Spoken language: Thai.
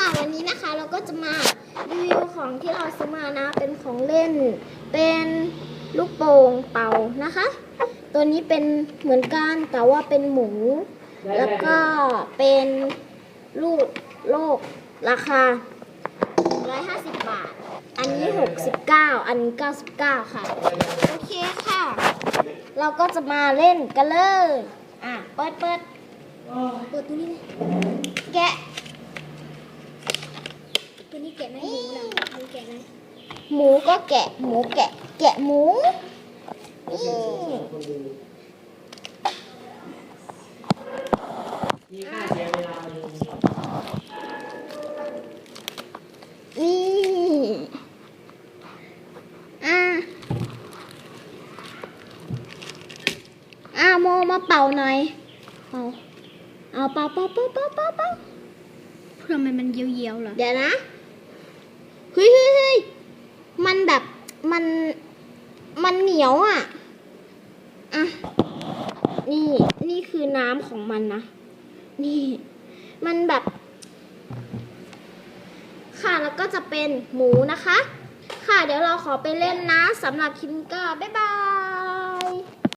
ค่ะ วันนี้นะคะเราก็จะมารีวิวของที่เราซื้อมานะ เป็นของเล่น เป็นลูกโป่งเป่านะคะ ตัวนี้เป็นเหมือนกันแต่ว่าเป็นหมู แล้วก็เป็นลูกโลกราคา 150 บาท อันนี้ 69 อันนี้ 99 ค่ะ โอเคค่ะ เราก็จะมาเล่นกันเลย อะ เปิดเปิดเปิด ตัวนี้แกะไหมหมูนะหมูแกะไหม หมูก็แกะ หมูแกะ แกะหมูนี่มีค่าเสียเวลาเลยนี่อะอะโมมาเป่าหน่อยเป่าเอาเป่าเป่าเป่าเป่าเป่าเป่าเพื่อมันมันเยียวๆเหรอ เดี๋ยวนะ เฮ้ยเฮ้ยเฮ้ยมันแบบ มันมันเหนียวอะ อะ นี่นี่คือน้ำของมันนะ นี่ มันแบบ ค่ะแล้วก็จะเป็นหมูนะคะ ค่ะเดี๋ยวเราขอไปเล่นนะสำหรับคลิปนี้ก็บ๊ายบาย